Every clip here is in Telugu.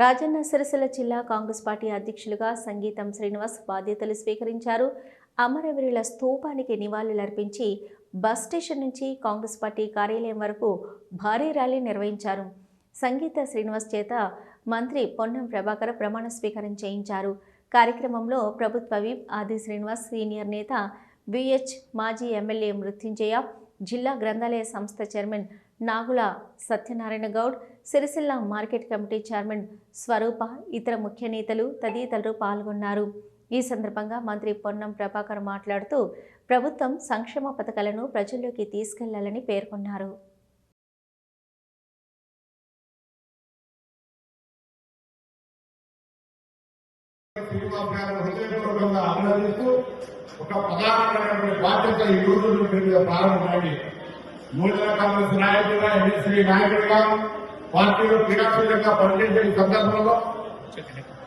రాజన్న సిరిసిల్ల జిల్లా కాంగ్రెస్ పార్టీ అధ్యక్షులుగా సంగీతం శ్రీనివాస్ బాధ్యతలు స్వీకరించారు. అమరవీరుల స్థూపానికి నివాళులర్పించి బస్ స్టేషన్ నుంచి కాంగ్రెస్ పార్టీ కార్యాలయం వరకు భారీ ర్యాలీ నిర్వహించారు. సంగీత శ్రీనివాస్ చేత మంత్రి పొన్నం ప్రభాకర్ ప్రమాణ స్వీకారం చేయించారు. కార్యక్రమంలో ప్రభుత్వ విప్ ఆది శ్రీనివాస్ సీనియర్ నేత విహెచ్ మాజీ ఎమ్మెల్యే మృత్యుంజయ జిల్లా గ్రంథాలయ సంస్థ chairman Nagula Satyanarayana Goud Sircilla market committee chairman Swarupa ఇతర ముఖ్య నేతలు తదితరులు పాల్గొన్నారు. ఈ సందర్భంగా మంత్రి పొన్నం ప్రభాకర్ మాట్లాడుతూ ప్రభుత్వం సంక్షేమ పథకాలను ప్రజల్లోకి తీసుకెళ్ళాలని పేర్కొన్నారు. సినిమా గారు హృదయపూర్వకంగా అభినందిస్తూ ఒక ప్రధానమైనటువంటి బాధ్యత ఈ రోజు నుండి మీద ప్రారంభమైంది మూడవ కాంగ్రెస్ నాయకుడిగా ఎన్ఎస్సీ నాయకుడిగా పార్టీలో క్రియాశీలంగా పనిచేసే సందర్భంలో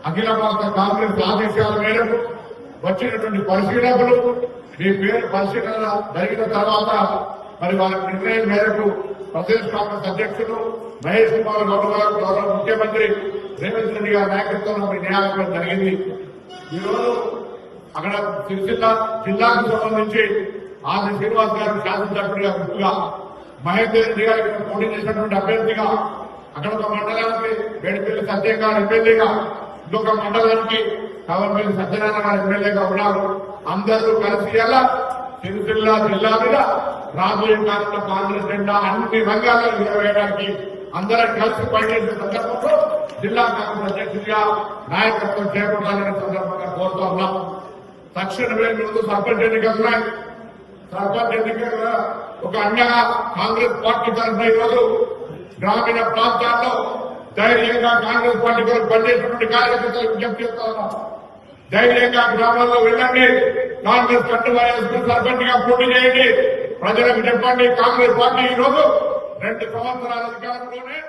అఖిల భారత కాంగ్రెస్ ఆదేశాల మేరకు వచ్చినటువంటి పరిశీలకులు మీ పేరు పరిశీలన జరిగిన తర్వాత మరి వారి నిర్ణయం మేరకు ప్రదేశ్ కాంగ్రెస్ అధ్యక్షుడు మహేష్ కుమార్ గౌడ్ గారు గౌరవ ముఖ్యమంత్రి రేవంత్ రెడ్డి గారి నాయకత్వంలో మరి న్యాయాలయం జరిగింది. ఈరోజు అక్కడ సిరిసిల్ల జిల్లాకు సంబంధించి ఆది శ్రీనివాస్ గారు శాసనసభ్యుడిగా గుర్తుగా మహేందర్ రెడ్డి గారికి పోటీ చేసినటువంటి అభ్యర్థిగా అక్కడ ఒక మండలానికి వేడిపల్లి సత్యం గారు ఎమ్మెల్యేగా ఇంకొక మండలానికి కవర్పల్లి సత్యనారాయణ గారు ఎమ్మెల్యేగా ఉన్నారు. అందరూ కలిసి ఎలా సిరిసిల్ల జిల్లా మీద రాబోయే కాలంలో కాంగ్రెస్ జెండా అన్ని రంగాలను నిలవేయడానికి అందరం కలిసి పనిచేసిన సందర్భంలో జిల్లా కాంగ్రెస్ అధ్యక్షుడిగా నాయకత్వం చేపట్టాలనే సందర్భంగా కోరుతూ ఉన్నాం. తక్షణమే ముందు సర్పంచ్ ఎన్నికలు ఉన్నాయి సర్పంచ్ ఎన్నికల ఒక అండగా కాంగ్రెస్ పార్టీ తరఫున ఈరోజు గ్రామీణ ప్రాంతాల్లో ధైర్యంగా కాంగ్రెస్ పార్టీ కొరకు పనిచేసినటువంటి కార్యకర్తలు విజ్ఞప్తి చేస్తా ఉన్నాం. ధైర్యంగా గ్రామాల్లో వెళ్ళండి. కాంగ్రెస్ కట్టుబడి సర్పంచ్గా పోటీ చేయండి. ప్రజలకు చెప్పండి కాంగ్రెస్ పార్టీ ఈ రోజు రెండు సంవత్సరాల అధికారంలోనే